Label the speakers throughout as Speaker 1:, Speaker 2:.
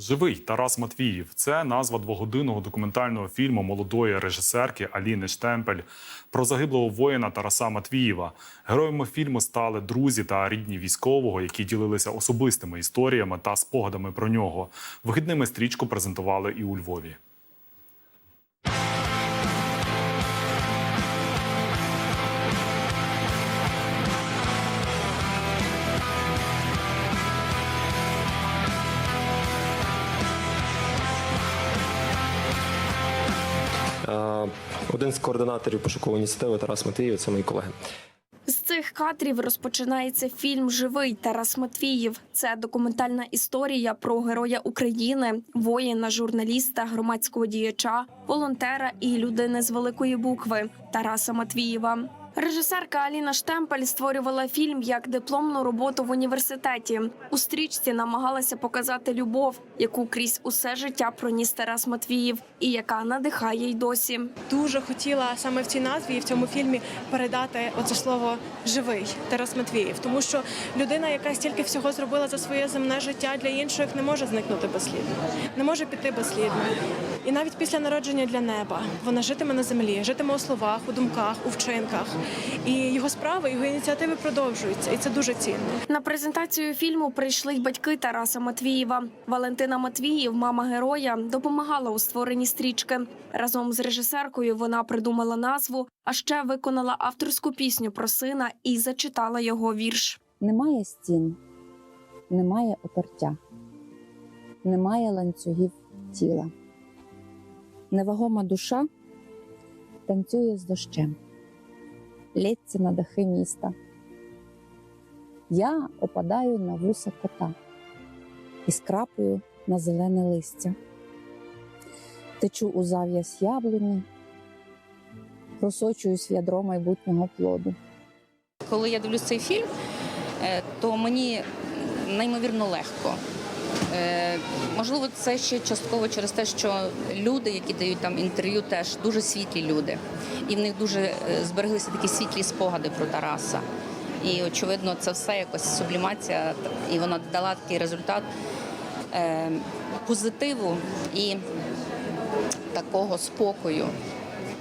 Speaker 1: Живий Тарас Матвіїв це назва двогодинного документального фільму молодої режисерки Аліни Штемпель про загиблого воїна Тараса Матвіїва. Героями фільму стали друзі та рідні військового, які ділилися особистими історіями та спогадами про нього. Вихідними стрічку презентували і у Львові.
Speaker 2: Один з координаторів пошукової ініціативи Тарас Матвіїв, це мої колеги.
Speaker 3: З цих кадрів розпочинається фільм Живий Тарас Матвіїв. Це документальна історія про героя України, воїна, журналіста, громадського діяча, волонтера і людини з великої букви Тараса Матвієва. Режисерка Аліна Штемпель створювала фільм як дипломну роботу в університеті. У стрічці намагалася показати любов, яку крізь усе життя проніс Тарас Матвіїв, і яка надихає й досі.
Speaker 4: дуже хотіла саме в цій назві і в цьому фільмі передати оце слово живий Тарас Матвіїв, тому що людина, яка стільки всього зробила за своє земне життя для інших, не може зникнути безслідно, не може піти безслідно. І навіть після народження для неба вона житиме на землі, житиме у словах, у думках, у вчинках. І його справи, його ініціативи продовжуються, і це дуже цінно.
Speaker 3: На презентацію фільму прийшли й батьки Тараса Матвієва. Валентина Матвіїв, мама героя, допомагала у створенні стрічки. Разом з режисеркою вона придумала назву, а ще виконала авторську пісню про сина і зачитала його вірш.
Speaker 5: Немає стін, немає опертя, немає ланцюгів тіла. Невагома душа танцює з дощем, лється на дахи міста. Я опадаю на вуса кота і скрапую на зелене листя. Течу у зав'яз яблуні, просочуюсь в ядро майбутнього плоду.
Speaker 6: Коли я дивлюсь цей фільм, е, то мені неймовірно легко. Е, Можливо, це ще частково через те, що люди, які дають там інтерв'ю, теж дуже світлі люди, і в них дуже е, збереглися такі світлі спогади про Тараса. І очевидно, це все якось сублімація, і вона дала такий результат е, позитиву і такого спокою.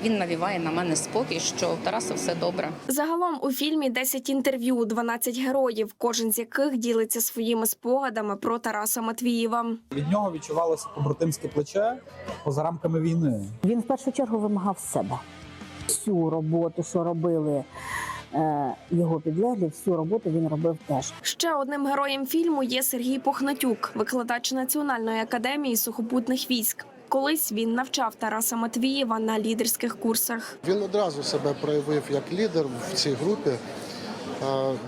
Speaker 6: Він навіває на мене спокій, що в Тараса все добре.
Speaker 3: Загалом у фільмі 10 інтерв'ю, 12 героїв, кожен з яких ділиться своїми спогадами про Тараса Матвієва.
Speaker 7: Від нього відчувалося побратимське плече поза рамками війни.
Speaker 8: Він в першу чергу вимагав себе. Всю роботу, що робили е, його підлеглі, всю роботу він робив теж.
Speaker 3: Ще одним героєм фільму є Сергій Похнатюк, викладач Національної академії сухопутних військ. Колись він навчав Тараса Матвієва на лідерських курсах.
Speaker 9: Він одразу себе проявив як лідер в цій групі.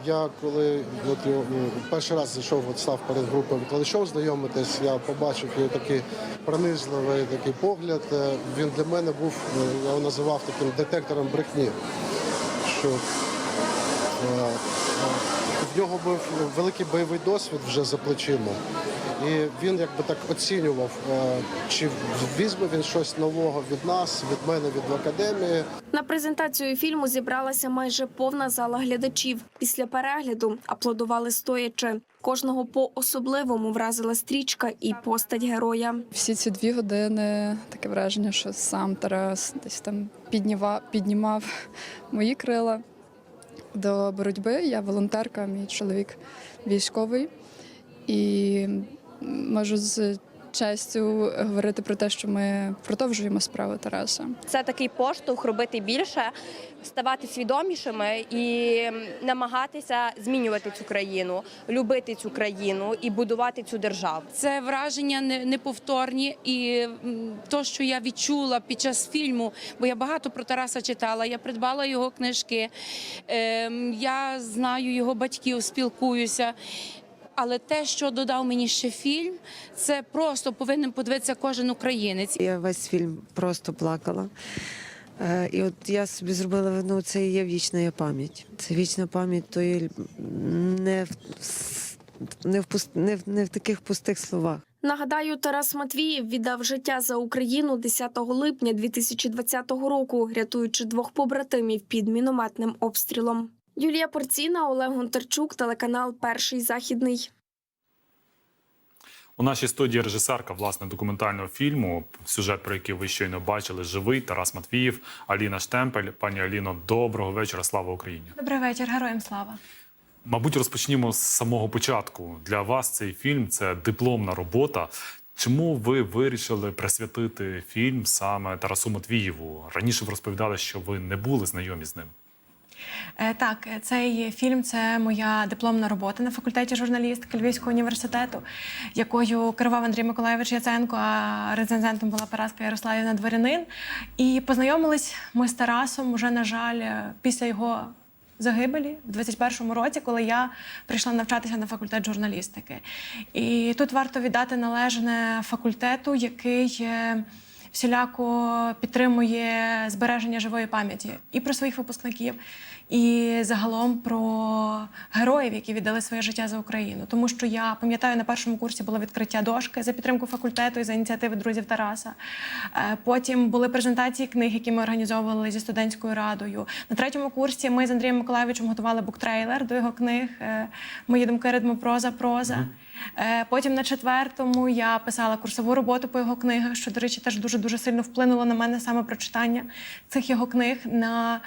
Speaker 9: Я коли от, перший раз зайшов, от став перед групою викладачом знайомитись, я побачив його такий пронизливий такий погляд. Е, Він для мене був, е, я його називав таким детектором брехні. Що в нього був великий бойовий досвід вже за плечима. І він якби так оцінював, е, чи візьме він щось нового від нас, від мене, від академії.
Speaker 3: На презентацію фільму зібралася майже повна зала глядачів. Після перегляду аплодували стоячи. Кожного по особливому вразила стрічка і постать героя.
Speaker 10: Всі ці дві години таке враження, що сам Тарас десь там піднімав, піднімав мої крила до боротьби. Я волонтерка, мій чоловік військовий. І можу з честю говорити про те, що ми продовжуємо справу Тараса.
Speaker 11: Це такий поштовх робити більше, ставати свідомішими і намагатися змінювати цю країну, любити цю країну і будувати цю державу.
Speaker 12: Це враження неповторні, і то, що я відчула під час фільму, бо я багато про Тараса читала, я придбала його книжки, ем, я знаю його батьків, спілкуюся. Але те, що додав мені ще фільм, це просто повинен подивитися кожен українець.
Speaker 13: Я весь фільм просто плакала. Е, І от я собі зробила ну, це і є вічна пам'ять. Це вічна пам'ять тої не в, не в, пуст- не в, не в таких пустих словах.
Speaker 3: Нагадаю, Тарас Матвієв віддав життя за Україну 10 липня 2020 року, рятуючи двох побратимів під мінометним обстрілом. Юлія Порціна, Олег Гонтарчук, телеканал Перший західний.
Speaker 1: У нашій студії режисерка власне документального фільму, сюжет про який ви щойно бачили, живий Тарас Матвіїв, Аліна Штемпель. Пані Аліно, доброго вечора. Слава Україні!
Speaker 4: Добрий вечір, героям слава.
Speaker 1: Мабуть, розпочнімо з самого початку. Для вас цей фільм це дипломна робота. Чому ви вирішили присвятити фільм саме Тарасу Матвієву? Раніше ви розповідали, що ви не були знайомі з ним.
Speaker 4: Е, Так, цей фільм це моя дипломна робота на факультеті журналістики Львівського університету, якою керував Андрій Миколаєвич Яценко, а рецензентом була Параска Ярославівна Дворянин. І познайомились ми з Тарасом уже, на жаль, е, після його загибелі в 21-му році, коли я прийшла навчатися на факультет журналістики. І тут варто віддати належне факультету, який. Всіляко підтримує збереження живої пам'яті і про своїх випускників, і загалом про героїв, які віддали своє життя за Україну. Тому що я пам'ятаю, на першому курсі було відкриття дошки за підтримку факультету і за ініціативи друзів Тараса. Е, Потім були презентації книг, які ми організовували зі студентською радою. На третьому курсі ми з Андрієм Миколаєвичем готували буктрейлер до його книг е, Мої думки ритму проза проза. Е, Потім на четвертому я писала курсову роботу по його книгах, що, до речі, теж дуже дуже сильно вплинуло на мене саме прочитання цих його книг на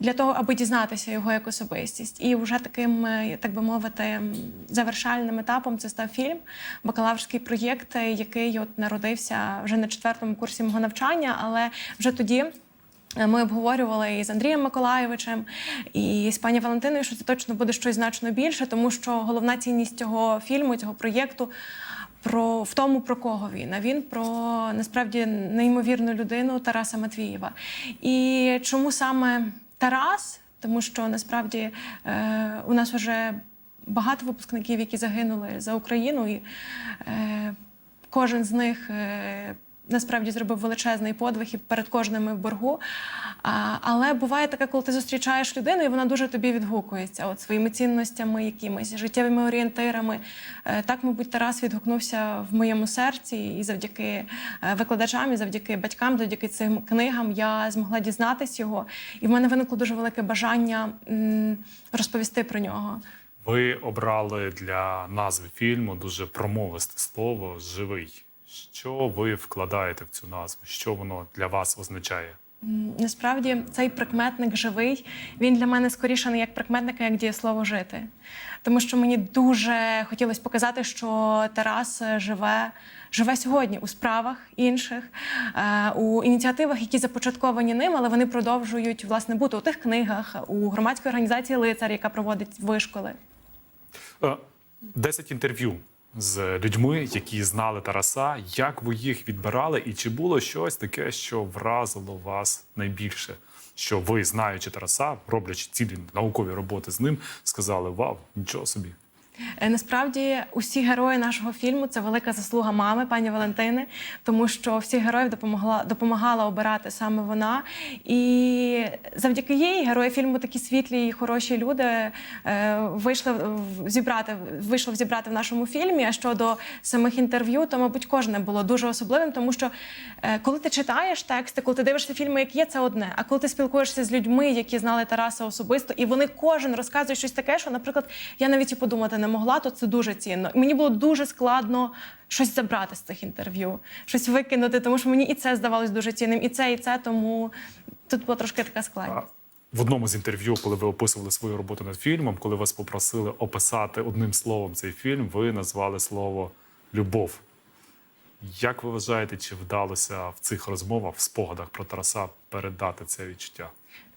Speaker 4: для того, аби дізнатися його як особистість. І вже таким, е, так би мовити, завершальним етапом це став фільм, бакалаврський проєкт, е, який от народився вже на четвертому курсі мого навчання, але вже тоді. Е, Ми обговорювали і з Андрієм Миколаєвичем, і з пані Валентиною, що це точно буде щось значно більше, тому що головна цінність цього фільму, цього проєкту про в тому, про кого він. А він про насправді неймовірну людину Тараса Матвієва. І чому саме Тарас? Тому що насправді е, у нас вже багато випускників, які загинули за Україну, і е, кожен з них. Е, Насправді зробив величезний подвиг і перед кожним в боргу. А, але буває таке, коли ти зустрічаєш людину, і вона дуже тобі відгукується от своїми цінностями, якимись життєвими орієнтирами. Е, так, мабуть, Тарас відгукнувся в моєму серці, і завдяки е, викладачам, і завдяки батькам, завдяки цим книгам я змогла дізнатись його. І в мене виникло дуже велике бажання розповісти про нього.
Speaker 1: Ви обрали для назви фільму дуже промовисте слово живий. Що ви вкладаєте в цю назву? Що воно для вас означає?
Speaker 4: Насправді цей прикметник живий. Він для мене скоріше не як прикметник, а як дієслово жити. Тому що мені дуже хотілося показати, що Тарас е, живе. Живе сьогодні у справах інших, е, у ініціативах, які започатковані ним, але вони продовжують власне бути у тих книгах, у громадській організації Лицар, яка проводить вишколи.
Speaker 1: Е, 10 інтерв'ю з людьми, які знали Тараса. Як ви їх відбирали, і чи було щось таке, що вразило вас найбільше? Що ви, знаючи Тараса, роблячи цілі наукові роботи з ним, сказали: Вау, нічого собі.
Speaker 4: Е, Насправді усі герої нашого фільму це велика заслуга мами, пані Валентини, тому що всіх героїв допомогла допомагала обирати саме вона. І завдяки їй герої фільму такі світлі і хороші люди е, вийшли зібрати, вийшло зібрати в нашому фільмі. А щодо самих інтерв'ю, то мабуть кожне було дуже особливим, тому що е, коли ти читаєш тексти, коли ти дивишся фільми, як є, це одне. А коли ти спілкуєшся з людьми, які знали Тараса особисто, і вони кожен розказує щось таке, що, наприклад, я навіть і подумати не могла, то це дуже цінно. Мені було дуже складно щось забрати з цих інтерв'ю, щось викинути, тому що мені і це здавалось дуже цінним, і це, і це. Тому тут була трошки така складність.
Speaker 1: В одному з інтерв'ю, коли ви описували свою роботу над фільмом, коли вас попросили описати одним словом цей фільм, ви назвали слово любов. Як ви вважаєте, чи вдалося в цих розмовах, в спогадах про Тараса передати це відчуття?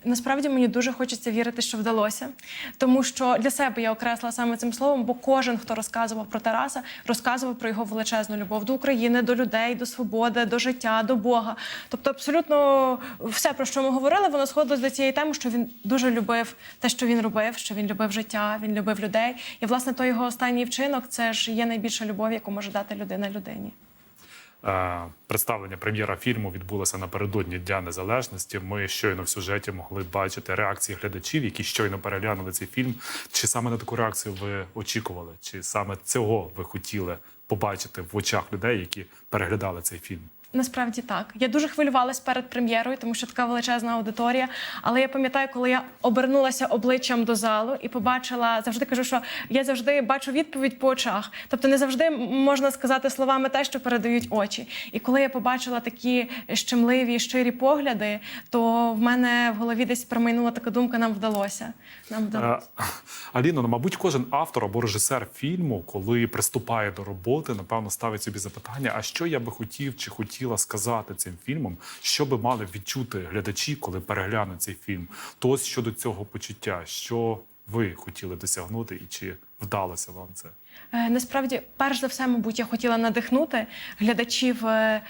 Speaker 4: Насправді мені дуже хочеться вірити, що вдалося, тому що для себе я окреслила саме цим словом, бо кожен, хто розказував про Тараса, розказував про його величезну любов до України, до людей, до свободи, до життя, до Бога. Тобто, абсолютно все, про що ми говорили, воно сходилось до цієї теми, що він дуже любив те, що він робив, що він любив життя, він любив людей. І власне той його останній вчинок це ж є найбільша любов, яку може дати людина людині.
Speaker 1: Е, Представлення прем'єра фільму відбулося напередодні Дня Незалежності. Ми щойно в сюжеті могли бачити реакції глядачів, які щойно переглянули цей фільм. Чи саме на таку реакцію ви очікували? Чи саме цього ви хотіли побачити в очах людей, які переглядали цей фільм?
Speaker 4: Насправді так. Я дуже хвилювалась перед прем'єрою, тому що така величезна аудиторія. Але я пам'ятаю, коли я обернулася обличчям до залу і побачила, завжди кажу, що я завжди бачу відповідь по очах. Тобто не завжди можна сказати словами те, що передають очі. І коли я побачила такі щемливі, щирі погляди, то в мене в голові десь промайнула така думка: нам вдалося. Нам вдалося.
Speaker 1: Е, Аліно, ну, мабуть, кожен автор або режисер фільму, коли приступає до роботи, напевно, ставить собі запитання: а що я би хотів чи хотіла сказати цим фільмом, що би мали відчути глядачі, коли переглянуть цей фільм? То ось щодо цього почуття, що ви хотіли досягнути, і чи вдалося вам це?
Speaker 4: Е, Насправді, перш за все, мабуть, я хотіла надихнути глядачів е,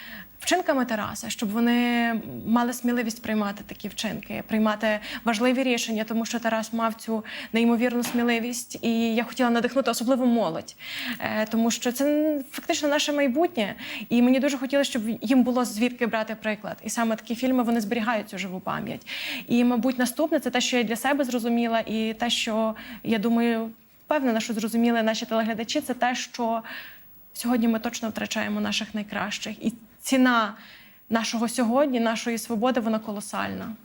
Speaker 4: вчинками Тараса, щоб вони мали сміливість приймати такі вчинки, приймати важливі рішення, тому що Тарас мав цю неймовірну сміливість, і я хотіла надихнути особливо молодь, Е, тому що це фактично наше майбутнє. І мені дуже хотілося, щоб їм було звідки брати приклад. І саме такі фільми вони зберігають цю живу пам'ять. І, мабуть, наступне це те, що я для себе зрозуміла, і те, що я думаю впевнена, що зрозуміли наші телеглядачі, це те, що сьогодні ми точно втрачаємо наших найкращих. І ціна нашого сьогодні, нашої свободи, вона колосальна.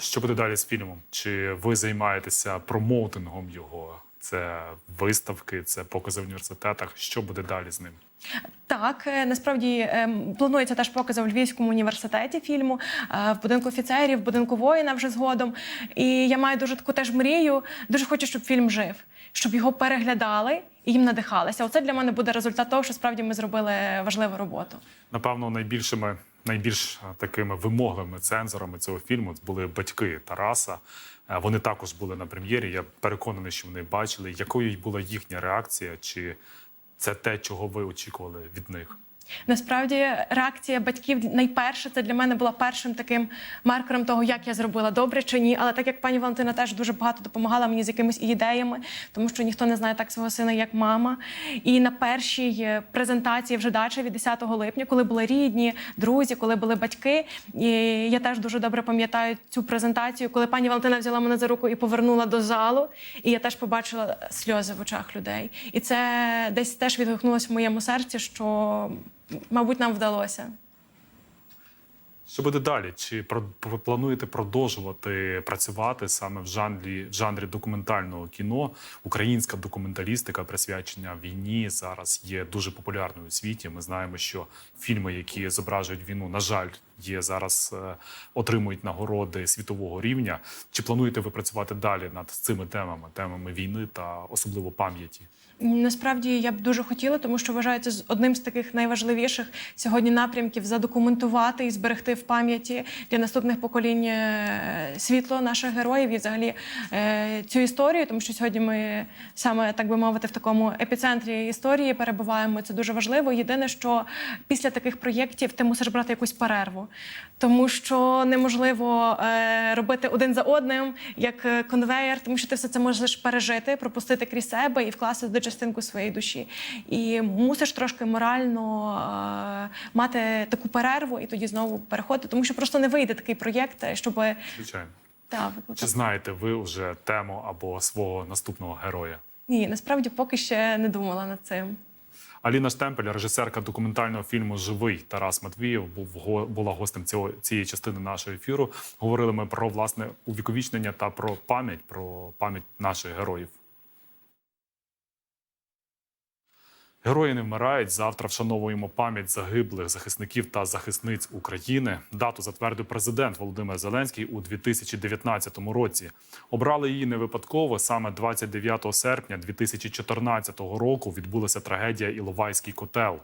Speaker 1: Що буде далі з фільмом? Чи ви займаєтеся промоутингом його? Це виставки, це покази в університетах. Що буде далі з ним?
Speaker 4: Так, е, насправді ем, планується теж покази в Львівському університеті фільму, е, в будинку офіцерів, в будинку воїна вже згодом. І я маю дуже таку теж мрію. Дуже хочу, щоб фільм жив, щоб його переглядали і їм надихалися. Оце для мене буде результат того, що справді ми зробили важливу роботу.
Speaker 1: Напевно, найбільшими, найбільш е, такими вимогливими цензорами цього фільму були батьки Тараса. Е, Вони також були на прем'єрі. Я переконаний, що вони бачили, якою була їхня реакція, чи це те, чого ви очікували від них.
Speaker 4: Насправді реакція батьків найперше це для мене була першим таким маркером того, як я зробила добре чи ні. Але так як пані Валентина теж дуже багато допомагала мені з якимись ідеями, тому що ніхто не знає так свого сина, як мама. І на першій е, презентації вже дача від 10 липня, коли були рідні, друзі, коли були батьки. І я теж дуже добре пам'ятаю цю презентацію, коли пані Валентина взяла мене за руку і повернула до залу. І я теж побачила сльози в очах людей. І це десь теж відгукнулося в моєму серці, що мабуть, нам вдалося.
Speaker 1: Що буде далі? Чи плануєте продовжувати працювати саме в жанрі в жанрі документального кіно? Українська документалістика, присвячена війні, зараз є дуже популярною у світі. Ми знаємо, що фільми, які зображують війну, на жаль, є зараз е, отримують нагороди світового рівня. Чи плануєте ви працювати далі над цими темами, темами війни та особливо пам'яті?
Speaker 4: Насправді я б дуже хотіла, тому що з- одним з таких найважливіших сьогодні напрямків задокументувати і зберегти в пам'яті для наступних поколінь е, світло наших героїв і взагалі е, цю історію, тому що сьогодні ми саме так би мовити в такому епіцентрі історії перебуваємо. Це дуже важливо. Єдине, що після таких проєктів ти мусиш брати якусь перерву, тому що неможливо е, робити один за одним як е, конвеєр, тому що ти все це можеш пережити, пропустити крізь себе і вкласти туди частинку своєї душі. І мусиш трошки морально е, мати таку перерву і тоді знову переходити, тому що просто не вийде такий проєкт, щоб
Speaker 1: Звичайно,
Speaker 4: та,
Speaker 1: чи знаєте ви вже тему або свого наступного героя?
Speaker 4: Ні, насправді поки ще не думала над цим.
Speaker 1: Аліна Штемпель, режисерка документального фільму Живий Тарас Матвієв, був була гостем цього цієї частини нашого ефіру. Говорили ми про власне увіковічнення та про пам'ять, про пам'ять наших героїв. Герої не вмирають. Завтра вшановуємо пам'ять загиблих захисників та захисниць України. Дату затвердив президент Володимир Зеленський у 2019 році. Обрали її не випадково. Саме 29 серпня 2014 року відбулася трагедія Іловайський котел.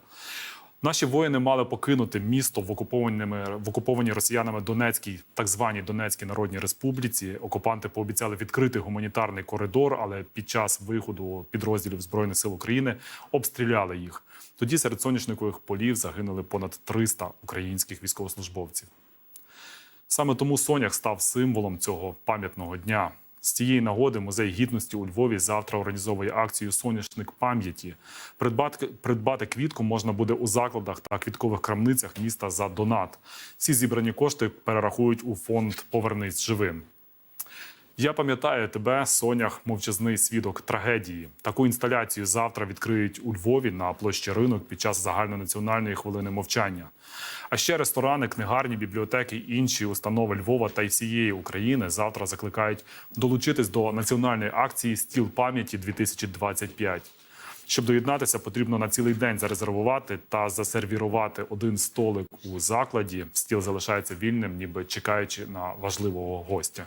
Speaker 1: Наші воїни мали покинути місто в окупованими в окупованій росіянами Донецькій, так званій Донецькій Народній Республіці. Окупанти пообіцяли відкрити гуманітарний коридор, але під час виходу підрозділів збройних сил України обстріляли їх. Тоді серед соняшникових полів загинули понад 300 українських військовослужбовців. Саме тому Сонях став символом цього пам'ятного дня. З цієї нагоди музей гідності у Львові завтра організовує акцію Соняшник пам'яті. Придбати, придбати квітку можна буде у закладах та квіткових крамницях міста за донат. Всі зібрані кошти перерахують у фонд Повернись живим. Я пам'ятаю тебе, Сонях, мовчазний свідок трагедії. Таку інсталяцію завтра відкриють у Львові на площі ринок під час загальнонаціональної хвилини мовчання. А ще ресторани, книгарні, бібліотеки інші установи Львова та й всієї України завтра закликають долучитись до національної акції Стіл пам'яті 2025 Щоб доєднатися, потрібно на цілий день зарезервувати та засервірувати один столик у закладі. Стіл залишається вільним, ніби чекаючи на важливого гостя.